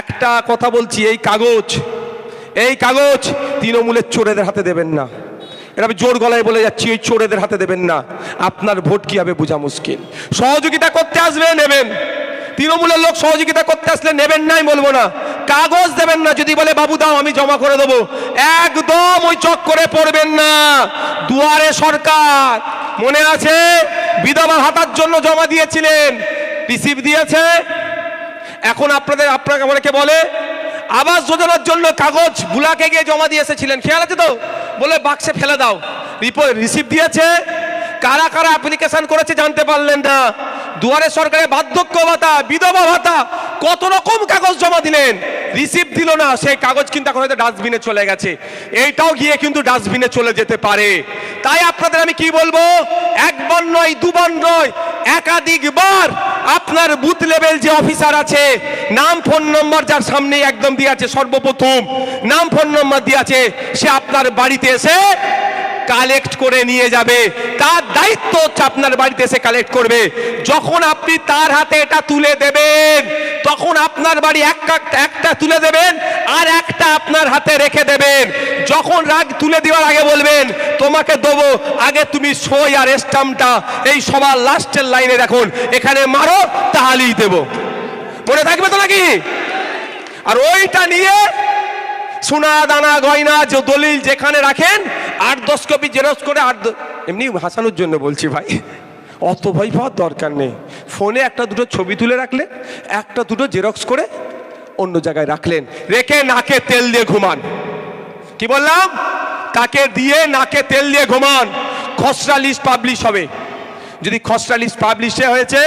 একটা কথা বলছি, এই কাগজ এই কাগজ তৃণমূলের চোরেদের হাতে দেবেন না। এটা আমি জোর গলায় বলে যাচ্ছি ওই চোরেদের হাতে দেবেন না। আপনার ভোট কি হবে বোঝা মুশকিল। সহযোগিতা করতে আসবে নেবেন। তৃণমূলের লোক সহযোগিতা করতে আসলে নেবেন নাই বলব না। কাগজ দেবেন না, যদি বলে, বাবু দাও, আমি জমা করে দেবো। একদম ওই চক করে পড়বেন না। দুয়ারে সরকার, মনে আছে? বিধবা ভাতার জন্য জমা দিয়েছিলেন। রিসিভ দিয়েছে এখন আপনাদের, আপনাকে অনেকে বলে? আবাস যোজনার জন্য কাগজ বুলাকে গিয়ে জমা দিয়ে এসেছিলেন। খেয়াল আছে তো? বলে বাক্সে ফেলে দাও। রিপোর্ট রিসিভ দিয়েছে। কারা কারা অ্যাপ্লিকেশন করেছে জানতে পারলেন না। দুয়ারে সরকারের বার্ধক্য ভাতা, বিধবা ভাতা, কত রকম কাগজ জমা দিলেন? রিসিভ দিল না, সেই কাগজ কিন্তু এখন হয়তো ডাস্টবিনে চলে গেছে। এইটাও গিয়ে কিন্তু ডাস্টবিনে চলে যেতে পারে। তাই আপনাদের আমি কি বলব? একবার নয়, দুবার নয়, একাধিকবার আপনার বুথ লেভেল যে অফিসার আছে, নাম ফোন নম্বর যার সামনে একদম দিয়ে আছে, সর্বপ্রথম নাম ফোন নম্বর দিয়ে আছে, সে আপনার বাড়িতে এসে কালেক্ট করে নিয়ে যাবে। তার দায়িত্ব হচ্ছে আপনার বাড়িতে এসে কালেক্ট করবে। যখন আপনি তার হাতে এটা তুলে দেবেন, তখন আপনার বাড়ি একটা তুলে দেবেন আর একটা আপনার হাতে রেখে দেবেন। যখন রাগ তুলে দেওয়ার আগে বলবেন, তোমাকে দেবো, আগে তুমি সই আর স্টাম্পটা এই সবার লাস্টের লাইনে দেখুন। এখানে মারো, তাহলেই দেবো। মনে থাকবে তো নাকি? আর ওইটা নিয়ে সোনা, দানা, গয়না, যে দলিল যেখানে রাখেন আট দশ কপি জেরক্স করে আট এমনি হাসানোর জন্য বলছি ভাই। অত ভয় পাওয়ার দরকার নেই। ফোনে একটা দুটো ছবি তুলে রাখলে, একটা দুটো জেরক্স করে অন্য জায়গায় রাখলেন। রেখে নাকে তেল দিয়ে ঘুমান। কি বললাম? তাকে দিয়ে নাকে তেল দিয়ে ঘুমান। খসড়া লিস্ট পাবলিশ হবে। যদি খসড়া লিস্ট পাবলিশে হয়েছে,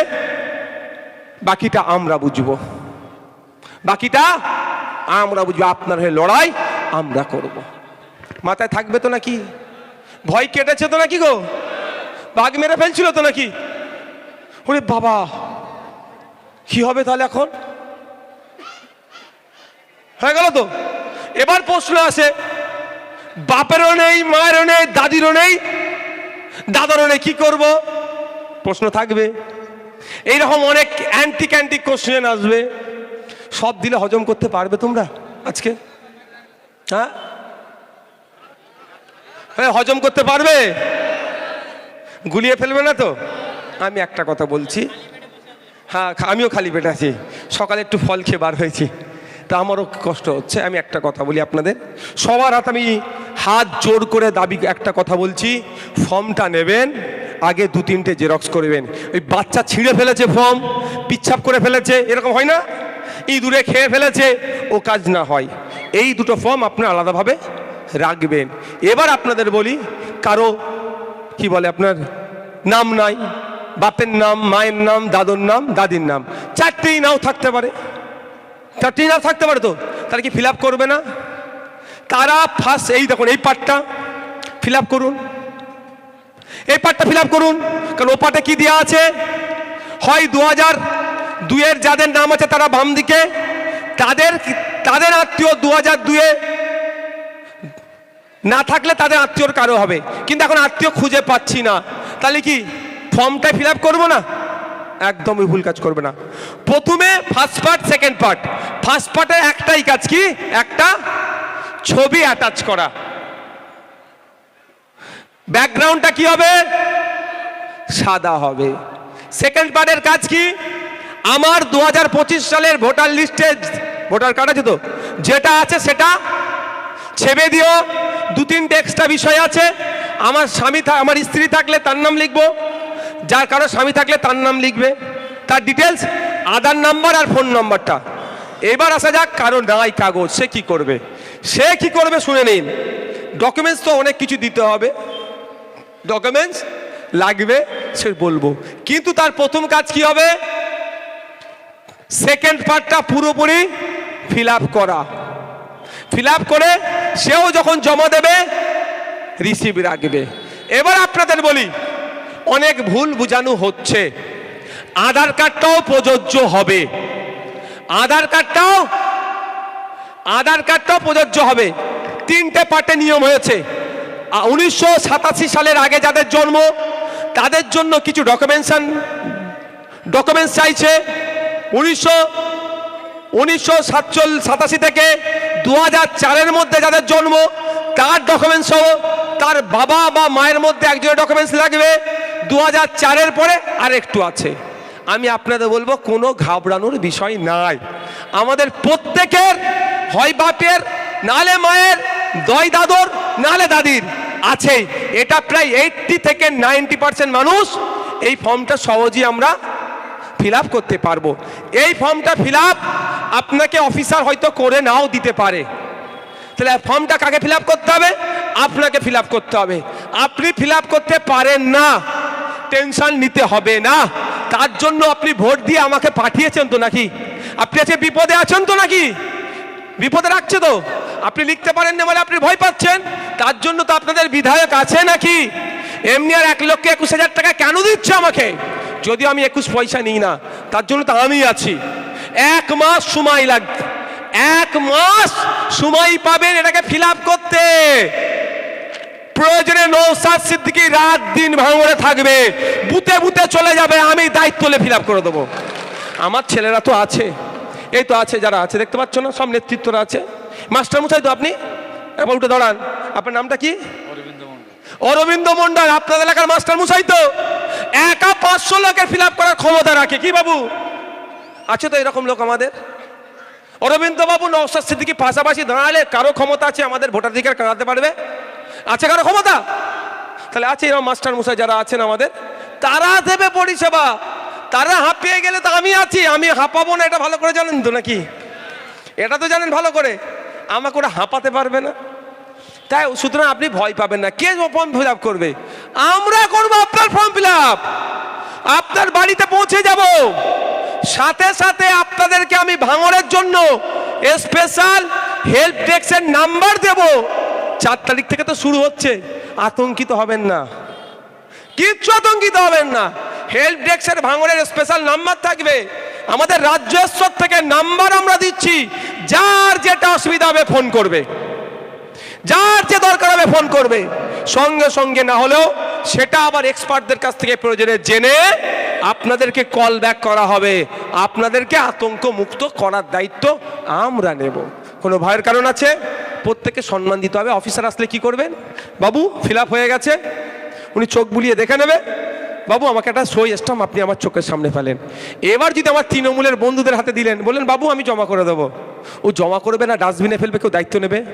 বাকিটা আমরা বুঝব। বাকিটা আমরা বুঝব। আপনার হয়ে লড়াই আমরা করব। মাথায় থাকবে তো নাকি? ভয় কেটেছে তো নাকি গো? বাঘ মেরে ফেলছিল তো নাকি? ওরে বাবা, কি হবে তাহলে এখন? হয়ে গেল তো? এবার প্রশ্ন আসে, বাপেরও নেই, মায়েরও নেই, দাদিরও নেই, দাদারও নেই, কি করব? প্রশ্ন থাকবে। এইরকম অনেক অ্যান্টিক অ্যান্টিক কোশ্চেন আসবে। সব দিলে হজম করতে পারবে তোমরা আজকে? হ্যাঁ? হ্যাঁ হজম করতে পারবে? গুলিয়ে ফেলবে না তো? আমি একটা কথা বলছি। হ্যাঁ আমিও খালি পেটে আছি। সকালে একটু ফল খেয়ে বার হয়েছি। তা আমারও কষ্ট হচ্ছে, আমি একটা কথা বলি আপনাদের। সবার হাত আমি হাত জোর করে দাবি, একটা কথা বলছি। ফর্মটা নেবেন, আগে দু তিনটে জেরক্স করবেন ওই বাচ্চা ছিঁড়ে ফেলেছে ফর্ম, পিচ্ছাপ করে ফেলেছে, এরকম হয় না? ইঁদুরে খেয়ে ফেলেছে, ও কাজ না হয়। এই দুটো ফর্ম আপনার আলাদাভাবে রাখবেন। এবার আপনাদের বলি, কারও, কি বলে আপনার, নাম নাই, বাপের নাম, মায়ের নাম, দাদুর নাম, দাদির নাম। চারটেই নাও থাকতে পারে। চারটেই নাও থাকতে পারে তো? তারা কি ফিল করবে না? তারা ফার্স্ট এই দেখুন, এই পার্টটা ফিল করুন। এই পার্টটা ফিল করুন। কারণ ও পার্টে কি দেওয়া আছে? হয় দু হাজার দুইয়ের যাদের নাম আছে তারা বাম দিকে তাদের তাদের আত্মীয় দু হাজার দুয়ে না থাকলে তাদের আত্মীয়র কারও হবে। কিন্তু এখন আত্মীয় খুঁজে পাচ্ছি না। তাহলে কি ফর্মটা ফিল আপ করব না? একদমই ভুল কাজ করবে না। প্রথমে first part second part first পার্টের একটাই কাজ কি? একটা ছবি অ্যাটাচ করা। ব্যাকগ্রাউন্ডটা কি হবে? সাদা হবে। সেকেন্ড পার্টের কাজ কি? আমার দু হাজার পঁচিশ সালের ভোটার লিস্টে ভোটার কার্ড আছে তো? যেটা আছে সেটা ছেবে দিও। দু তিনটে এক্সট্রা বিষয় আছে। আমার স্বামী আমার স্ত্রী থাকলে তার নাম লিখব। যার কারও স্বামী থাকলে তার নাম লিখবে। তার ডিটেলস আধার নাম্বার আর ফোন নাম্বারটা এবার আসা যাক কারও নাই কাগজ। সে কি করবে? সে কি করবে শুনে নিন। ডকুমেন্টস তো অনেক কিছু দিতে হবে। ডকুমেন্টস লাগবে, সে বলব। কিন্তু তার প্রথম কাজ কি হবে? সেকেন্ড পার্টটা পুরোপুরি ফিল করা। ফিল করে সেও যখন জমা দেবে রিসিভ রাখবে। এবার আপনাদের বলি, অনেক ভুল বোঝানো হচ্ছে। আধার কার্ডটাও প্রযোজ্য হবে। আধার কার্ডটাও আধার কার্ডটাও প্রযোজ্য হবে। তিনটে পার্টে নিয়ম হয়েছে। উনিশশো সাতাশি সালের আগে যাদের জন্ম, তাদের জন্য কিছু ডকুমেন্টস ডকুমেন্টস চাইছে। উনিশশো উনিশশো সাতচল্লিশ, সাতাশি থেকে দু হাজার চারের মধ্যে যাদের জন্ম, তার ডকুমেন্টস সহ তার বাবা বা মায়ের মধ্যে একজনের ডকুমেন্টস লাগবে। দু হাজার চারের পরে আর একটু আছে। আমি আপনাদের বলব, কোনো ঘাবড়ানোর বিষয় নাই। আমাদের প্রত্যেকের, হয় বাপের, নালে মায়ের, দয় দাদর, নালে দাদির আছে এটা প্রায় এইটটি থেকে নাইনটি পার্সেন্ট মানুষ এই ফর্মটা সহজেই আমরা ফিল করতে পারব। এই ফর্মটা ফিল আপনাকে অফিসার হয়তো করে নাও দিতে পারে। তাহলে ফর্মটা কাকে ফিল করতে হবে? আপনাকে ফিল করতে হবে। আপনি ফিল করতে পারেন না। টেনশন নিতে হবে না। তার জন্য আপনি ভোট দিয়ে আমাকে পাঠিয়েছেন তো নাকি? আপনি আজকে বিপদে আছেন তো নাকি? বিপদে রাখছে তো? আপনি লিখতে পারেন না বলে আপনি ভয় পাচ্ছেন? তার জন্য তো আপনাদের বিধায়ক আছে নাকি? এমনি আর এক লক্ষ একুশ হাজার টাকা কেন দিচ্ছে আমাকে? যদিও আমি একুশ পয়সা নিই না, তার জন্য তো আমি আছি। এক মাস সময় লাগবে। এক মাস সময় পাবেন এটাকে ফিল করতে। প্রয়োজনে নৌসাদ সিদ্দিকি রাত দিন ভাঙড়ে থাকবে। বুতে বুতে চলে যাবে আমি দায়িত্ব ফিল আপ করে দেবো। আমার ছেলেরা তো আছে। এই তো আছে যারা আছে দেখতে পাচ্ছ না? সব নেতৃত্বরা আছে। মাস্টার মশাই তো আপনি? একবার উঠে দাঁড়ান। আপনার নামটা কি? অরবিন্দ মন্ডল আপনাদের এলাকার মাস্টার মশাই তো। একা পাঁচশো লোকের ফিল আপ করার ক্ষমতা রাখে। কি বাবু? আছে তো এরকম লোক আমাদের? অরবিন্দ বাবু নওসাদ সিদ্দিকি পাশাপাশি দাঁড়ালে কারও ক্ষমতা আছে আমাদের ভোটাধিকার কাঁদাতে পারবে? আছে কারও ক্ষমতা? তাহলে আছে এরকম মাস্টার মশাই যারা আছেন আমাদের। তারা দেবে পরিষেবা। তারা হাঁপিয়ে গেলে তো আমি আছি। আমি হাঁপাবো না, এটা ভালো করে জানেন তো নাকি? এটা তো জানেন ভালো করে। আমাকে ওরা হাঁপাতে পারবে না। তাই সুতরাং আপনি ভয় পাবেন না। কে ফর্ম ফিল আপ করবে? আমরা করব, আপনার ফর্ম ফিল আপ আপনার বাড়িতে পৌঁছে যাব। সাথে সাথে আপনাদেরকে আমি ভাঙড়ের জন্য স্পেশাল হেল্প ডেস্কের নাম্বার দেব। চার তারিখ থেকে তো শুরু হচ্ছে, আতঙ্কিত হবেন না। কিচ্ছু আতঙ্কিত হবেন না। হেল্প ডেস্কের ভাঙড়ের স্পেশাল নাম্বার থাকবে। আমাদের রাজ্য স্তর থেকে নাম্বার আমরা দিচ্ছি। যার যেটা অসুবিধা হবে ফোন করবে। যার যে দরকার হবে ফোন করবে। সঙ্গে সঙ্গে না হলেও সেটা আবার এক্সপার্টদের কাছ থেকে প্রয়োজনে জেনে আপনাদেরকে কল ব্যাক করা হবে। আপনাদেরকে আতঙ্ক মুক্ত করার দায়িত্ব আমরা নেব। কোনো ভয়ের কারণ আছে? প্রত্যেককে সম্মান দিতে হবে। অফিসার আসলে কি করবেন? বাবু ফিল হয়ে গেছে। উনি চোখ বুলিয়ে দেখে নেবে। বাবু, আমাকে একটা সই স্টাম্প আপনি আমার চোখের সামনে ফেলেন। এবার যদি আমার তৃণমূলের বন্ধুদের হাতে দিলেন, বললেন, বাবু, আমি জমা করে দেবো। ও জমা করবে না ডাস্টবিনে ফেলবে, কেউ দায়িত্ব নেবে?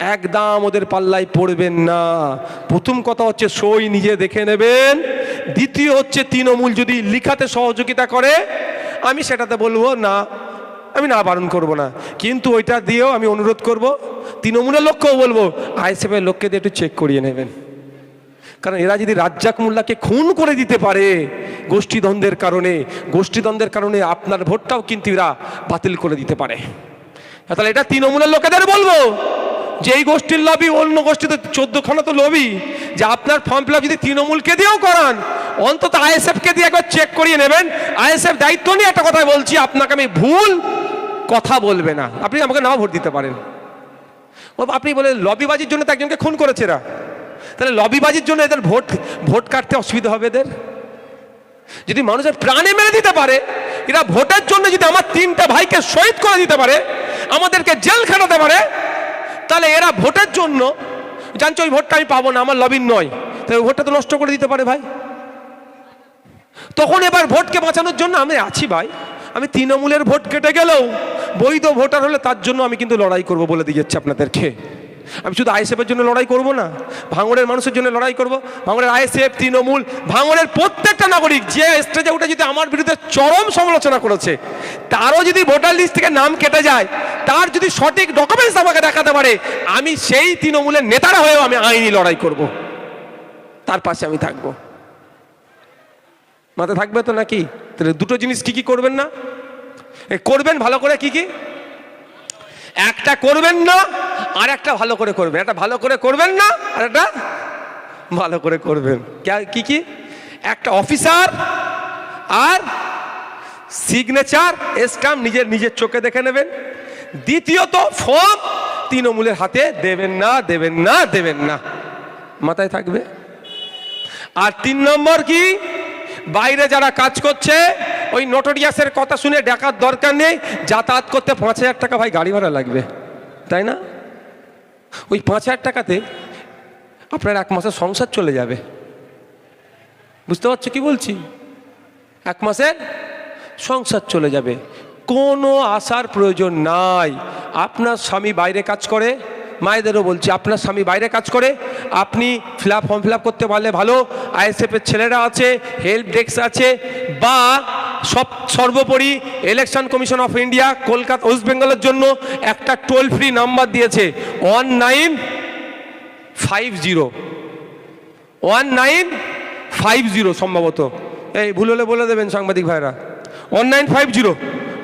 একদম ওদের পাল্লায় পড়বেন না। প্রথম কথা হচ্ছে সই নিজে দেখে নেবেন। দ্বিতীয় হচ্ছে তৃণমূল যদি লিখাতে সহযোগিতা করে, আমি সেটাতে বলব, না, আমি না বারণ করব না। কিন্তু ওইটা দিয়েও আমি অনুরোধ করব, তৃণমূলের লক্ষ্যও বলব, আইএসএফের লোককে দিয়ে একটু চেক করিয়ে নেবেন। কারণ এরা যদি রাজ্জাক মোল্লাকে খুন করে দিতে পারে গোষ্ঠীদ্বন্দ্বের কারণে গোষ্ঠীদ্বন্দ্বের কারণে আপনার ভোটটাও কিন্তু এরা বাতিল করে দিতে পারে। তাহলে এটা তৃণমূলের লোকেদের বলব। যে এই গোষ্ঠীর লবি, অন্য গোষ্ঠীতে চোদ্দখানা তো লবি। যে আপনার ফর্ম ফিল যদি তৃণমূলকে দিয়েও করান, অন্তত আইএসএফকে দিয়ে একবার চেক করিয়ে নেবেন। আইএসএফ দায়িত্ব নিয়ে একটা কথা বলছি, আপনাকে আমি ভুল কথা বলবে না। আপনি আমাকে নাও ভোট দিতে পারেন। ও, আপনি বলে লবিবাজির জন্য তো একজনকে খুন করেছে এরা। তাহলে লবিবাজির জন্য এদের ভোট ভোট কাটতে অসুবিধা হবে এদের? যদি মানুষের প্রাণে মেরে দিতে পারে, এরা ভোটের জন্য যদি আমার তিনটা ভাইকে শহীদ করে দিতে পারে, আমাদেরকে জেল খাটাতে পারে তাহলে এরা ভোটের জন্য, জানছো ওই ভোটটা আমি পাবো না, আমার লবিন নয়। তাই ওই ভোটটা তো নষ্ট করে দিতে পারে ভাই। তখন এবার ভোটকে বাঁচানোর জন্য আমি আছি ভাই। আমি তৃণমূলের ভোট কেটে গেলেও, বৈধ ভোটার হলে তার জন্য আমি কিন্তু লড়াই করব বলে দিয়ে যাচ্ছি আপনাদেরকে। আমি শুধু আইএসএফের জন্য লড়াই করব না, ভাঙড়ের মানুষের জন্য লড়াই করব। ভাঙড়ের আইএসএফ, তৃণমূল, ভাঙড়ের প্রত্যেকটা নাগরিক যে স্টেজে উঠে যদি আমার বিরুদ্ধে চরম সমালোচনা করেছে, তারও যদি ভোটার লিস্ট থেকে নাম কেটে যায় তার যদি সঠিক ডকুমেন্টস আমাকে দেখাতে পারে, আমি সেই তৃণমূলের নেতারা হয়েও আমি আইনি লড়াই করব। তার পাশে আমি থাকব। মাথা থাকবে তো নাকি? তাহলে দুটো জিনিস কি কি করবেন না? করবেন ভালো করে কি কি? একটা করবেন না, আর একটা ভালো করে করবেন। একটা ভালো করে করবেন না, আর একটা ভালো করে করবেন। কি কি একটা অফিসার আর সিগনেচার স্টাম্প নিজের নিজের চোখে দেখে নেবেন। দ্বিতীয়ত ফর্ম তৃণমূলের হাতে দেবেন না দেবেন না দেবেন না। মাথায় থাকবে? আর তিন নম্বর কি? বাইরে যারা কাজ করছে, ওই নটোরিয়াসের কথা শুনে ডাকার দরকার নেই, যাতায়াত করতে পাঁচ হাজার টাকা ভাই গাড়ি ভাড়া লাগবে। তাই না? ওই পাঁচ হাজার টাকাতে আপনার এক মাসের সংসার চলে যাবে। বুঝতে পারছ কি বলছি? এক মাসের সংসার চলে যাবে। কোনো আসার প্রয়োজন নাই। আপনার স্বামী বাইরে কাজ করে, মায়েদেরও বলছি, আপনার স্বামী বাইরে কাজ করে, আপনি ফিল ফর্ম ফিল করতে পারলে ভালো। আইএসএফের ছেলেরা আছে হেল্প ডেস্ক আছে, বা সব, সর্বোপরি Election Commission of India Kolkata West বেঙ্গলের জন্য একটা টোল ফ্রি নাম্বার দিয়েছে। One nine five zero one nine five zero সম্ভবত। এই ভুল হলে বলে দেবেন সাংবাদিক ভাইরা। One nine five zero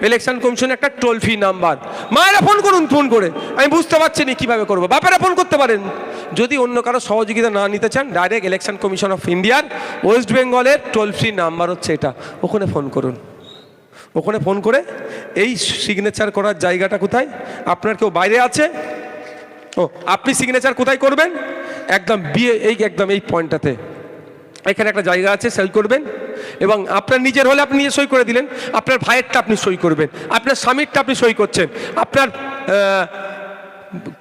Election Commission একটা টোল ফ্রি নাম্বার মায়েরা ফোন করুন ফোন করে। আমি বুঝতে পারছি না কীভাবে করব। বাপেরা ফোন করতে পারেন। যদি অন্য কারও সহযোগিতা না নিতে চান ডাইরেক্ট ইলেকশন কমিশন অফ ইন্ডিয়ার ওয়েস্ট বেঙ্গলের টোল ফ্রি নাম্বার হচ্ছে এটা। ওখানে ফোন করুন। ওখানে ফোন করে, এই সিগনেচার করার জায়গাটা কোথায়? আপনার কেউ বাইরে আছে? ও, আপনি সিগনেচার কোথায় করবেন? একদম বিয়ে এই একদম এই পয়েন্টটাতে এখানে একটা জায়গা আছে সেল করবেন এবং আপনার নিজের হলে আপনি নিজে সই করে দিলেন, আপনার ভাইয়েরটা আপনি সই করবেন, আপনার স্বামীরটা আপনি সই করছেন, আপনার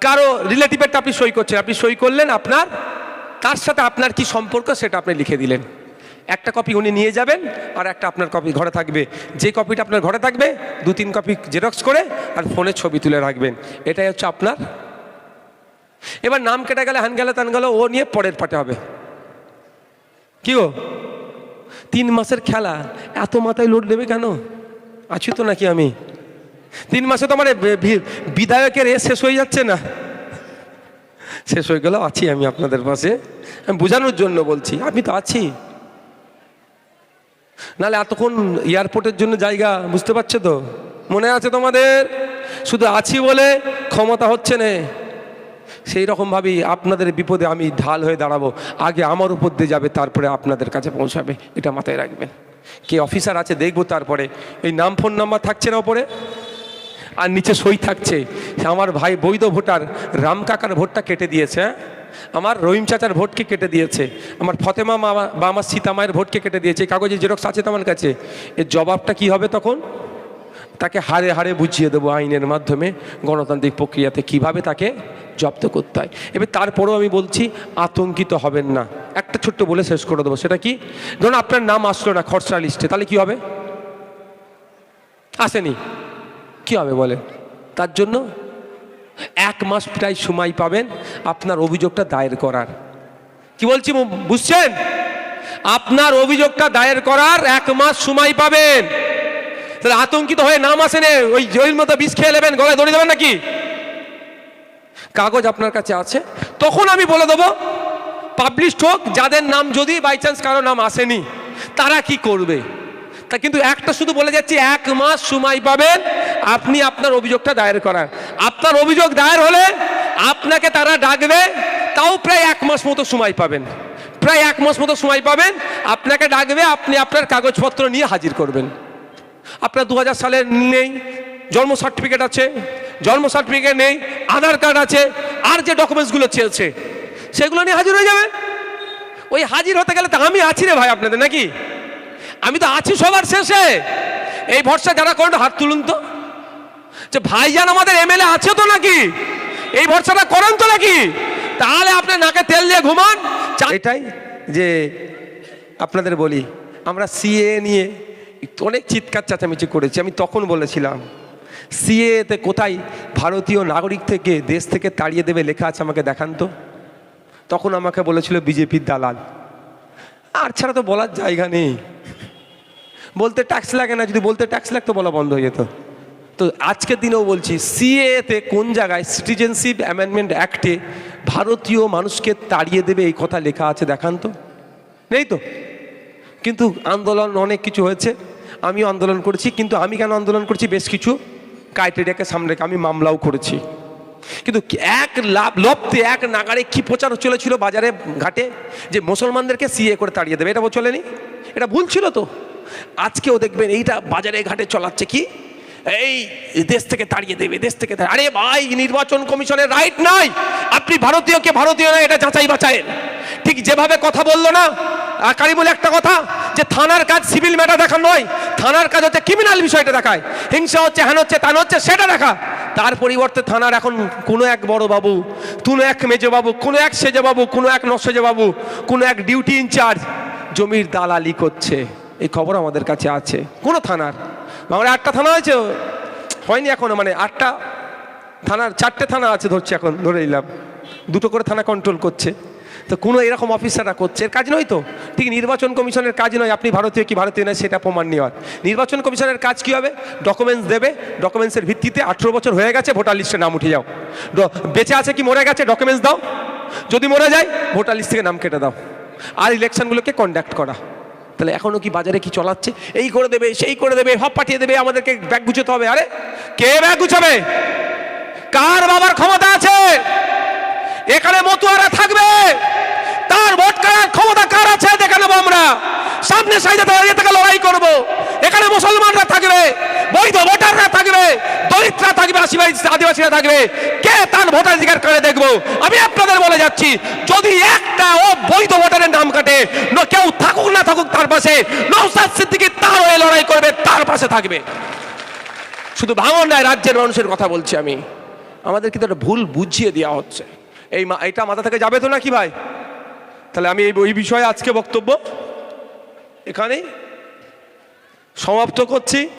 কারও রিলেটিভেরটা আপনি সই করছেন, আপনি সই করলেন, আপনার, তার সাথে আপনার কি সম্পর্ক সেটা আপনি লিখে দিলেন। একটা কপি উনি নিয়ে যাবেন, আর একটা আপনার কপি ঘরে থাকবে। যে কপিটা আপনার ঘরে থাকবে, দু তিন কপি জেরক্স করে, আর ফোনে ছবি তুলে রাখবেন। এটাই হচ্ছে আপনার। এবার নাম কেটে গেলে, হান গেলে, তান গেলে, ও নিয়ে পরের পাটে হবে। কি গো? তিন মাসের খেলা, এত মাথায় লোড নেবে কেন? আছি তো নাকি আমি? তিন মাসে তো আমার বি- বিধায়কের এ শেষ হয়ে যাচ্ছে না। শেষ হয়ে গেলেও আছি আমি আপনাদের পাশে। আমি বোঝানোর জন্য বলছি, আমি তো আছি। নাহলে এতক্ষণ এয়ারপোর্টের জন্য জায়গা, বুঝতে পারছ তো? মনে আছে তোমাদের? শুধু আছি বলে ক্ষমতা হচ্ছে না। সেই রকমভাবেই আপনাদের বিপদে আমি ঢাল হয়ে দাঁড়াবো। আগে আমার উপর দিয়ে যাবে, তারপরে আপনাদের কাছে পৌঁছাবে। এটা মাথায় রাখবেন। কে অফিসার আছে দেখব তারপরে। এই নাম ফোন নাম্বার থাকছে না ওপরে? আর নিচে সই থাকছে। আমার ভাই বৈধ ভোটার, রাম কাকার ভোটটা কেটে দিয়েছে হ্যাঁ? আমার রহিম চাচার ভোটকে কেটে দিয়েছে। আমার ফতেমা মামা বা আমার সীতামায়ের ভোটকে কেটে দিয়েছে। এই কাগজে জেরক্স আছে তো আমার কাছে? এর জবাবটা কি হবে তখন? তাকে হারে হারে বুঝিয়ে দেবো আইনের মাধ্যমে, গণতান্ত্রিক প্রক্রিয়াতে। কীভাবে তাকে জব্দ করতে হয়। এবার তারপরেও আমি বলছি, আতঙ্কিত হবেন না। একটা ছোট্ট বলে শেষ করে দেবো, সেটা কি? ধরুন আপনার নাম আসলো না খরচা লিস্টে, তাহলে কি হবে? আসেনি। কি হবে বলে? তার জন্য এক মাস প্রায় সময় পাবেন আপনার অভিযোগটা দায়ের করার। কি বলছি বুঝছেন? আপনার অভিযোগটা দায়ের করার এক মাস সময় পাবেন। তাহলে আতঙ্কিত হয়ে নাম আসেনে, ওই জয়ের মতো বিষ খেয়ে নেবেন, গলায় দড়ি দেবেন নাকি? কাগজ আপনার কাছে আছে, তখন আমি বলে দেবো পাবলিশড হোক, যাদের নাম যদি বাই চান্স কারও নাম আসেনি, তারা কি করবে? তা কিন্তু একটা শুধু বলে যাচ্ছি, এক মাস সময় পাবেন, আপনি আপনার অভিযোগটা দায়ের করার আপনার অভিযোগ দায়ের হলে আপনাকে তারা ডাকবে, তাও প্রায় এক মাস মতো সময় পাবেন। প্রায় এক মাস মতো সময় পাবেন, আপনাকে ডাকবে, আপনি আপনার কাগজপত্র নিয়ে হাজির করবেন। আপনার দু হাজার সালের নেই, জন্ম সার্টিফিকেট আছে জন্ম সার্টিফিকেট নেই আধার কার্ড আছে, আর যে ডকুমেন্টসগুলো চেয়েছে সেগুলো নিয়ে হাজির হয়ে যাবে। ওই হাজির হতে গেলে তো আমি আছি রে ভাই আপনাদের, নাকি? আমি তো আছি সবার শেষে। এই ভরসা যারা করেন হাত তুলুন তো। যে ভাইজান আমাদের এমএলএ আছে তো নাকি? এই ভরসাটা করেন তো নাকি? তাহলে আপনি নাকে তেল দিয়ে ঘুমান। এটাই যে আপনাদের বলি, আমরা সিএ নিয়ে অনেক চিৎকার চেঁচামেচি করেছি, আমি তখন বলেছিলাম। সিএতে কোথায় ভারতীয় নাগরিক থেকে দেশ থেকে তাড়িয়ে দেবে লেখা আছে আমাকে দেখান তো। তখন আমাকে বলেছিল বিজেপির দালাল। আর ছাড়া তো বলার জায়গা নেই। বলতে ট্যাক্স লাগে না, যদি বলতে ট্যাক্স লাগতো বলা বন্ধ হয়ে যেত। তো আজকের দিনেও বলছি সিএতে কোন জায়গায় সিটিজেনশিপ অ্যামেন্ডমেন্ট অ্যাক্টে ভারতীয় মানুষকে তাড়িয়ে দেবে এই কথা লেখা আছে দেখান তো। নেই তো? কিন্তু আন্দোলন অনেক কিছু হয়েছে। আমিও আন্দোলন করেছি, কিন্তু আমি কেন আন্দোলন করছি? বেশ কিছু। ক্রাইটেরিয়াকে সামনে রেখে আমি মামলাও করেছি। কিন্তু এক লাভ লপ্তে এক নাগারে কি প্রচার চলেছিল বাজারে ঘাটে? যে মুসলমানদেরকে সিএ করে তাড়িয়ে দেবে, এটা চলেনি এটা ভুল ছিল তো? আজকেও দেখবেন এইটা বাজারে ঘাটে চলাচ্ছে কি? এই দেশ থেকে তাড়িয়ে দেবে, দেশ থেকে আরে ভাই, নির্বাচন কমিশনের রাইট নাই। আপনি ভারতীয়কে ভারতীয় না এটা যাচাই বাচায়েন ঠিক যেভাবে কথা বলল না আকারি বলে একটা কথা, যে থানার কাজ সিভিল ম্যাটার দেখা নয়, থানার কাজ হচ্ছে ক্রিমিনাল বিষয়টা দেখায়। হিংসা হচ্ছে হ্যান হচ্ছে, তান হচ্ছে, সেটা দেখা। তার পরিবর্তে থানার এখন কোনো এক বড় বাবু, কোনো এক মেজো বাবু, কোনো এক সেজে বাবু, কোনো এক নসেজে বাবু, কোনো এক ডিউটি ইনচার্জ জমির দালালি করছে। এই খবর আমাদের কাছে আছে, কোনো থানার। বাংলায় আটটা থানা আছে। হয়নি এখনও মানে আটটা থানার, চারটে থানা আছে ধরছে এখন, ধরে নিলাম। দুটো করে থানা কন্ট্রোল করছে। তো কোনো এরকম অফিসাররা করছে, এর কাজ নয় তো? ঠিক নির্বাচন কমিশনের কাজ নয়, আপনি ভারতীয় কি ভারতীয় নয়, সেটা প্রমাণ নেওয়ার। নির্বাচন কমিশনের কাজ কী হবে? ডকুমেন্টস দেবে ডকুমেন্টসের ভিত্তিতে আঠেরো বছর হয়ে গেছে ভোটার লিস্টে নাম উঠে যাও। বেঁচে আছে কি মরে গেছে ডকুমেন্টস দাও। যদি মরে যায় ভোটার লিস্ট থেকে নাম কেটে দাও। আর ইলেকশনগুলোকে কন্ডাক্ট করা। তাহলে এখনও কি বাজারে কি চলাচ্ছে? এই করে দেবে, সেই করে দেবে, সব পাঠিয়ে দেবে, আমাদেরকে ব্যাগ গুছোতে হবে। আরে, কে ব্যাগ গুছাবে? কার বাবার ক্ষমতা আছে? এখানে মতুয়ারা থাকবে। তার ভোট ক্ষমতা কার আছে? নেব আমরা। সামনে সাইডে দাঁড়িয়ে থেকে লড়াই করব। এখানে মুসলমানরা থাকবে, বৈধ ভোটাররা থাকবে দলিতরা থাকবে, আদিবাসী আদিবাসীরা থাকবে। কে তার ভোটাধিকার করে দেখব? আমি আপনাদের বলে যাচ্ছি, যদি একটা ও বৈধ ভোটারের নাম কাটে, ন- কেউ থাকুক না থাকুক তার পাশে নৌসাদ সিদ্দিকি তার হয়ে লড়াই করবে, তার পাশে থাকবে। শুধু ভাঙন নয়, রাজ্যের মানুষের কথা বলছি আমি। আমাদের কিন্তু একটা ভুল বুঝিয়ে দেওয়া হচ্ছে। এই এইটা মাথা থেকে যাবে তো নাকি ভাই? তাহলে আমি এই বিষয়ে আজকে বক্তব্য এখানেই সমাপ্ত করছি।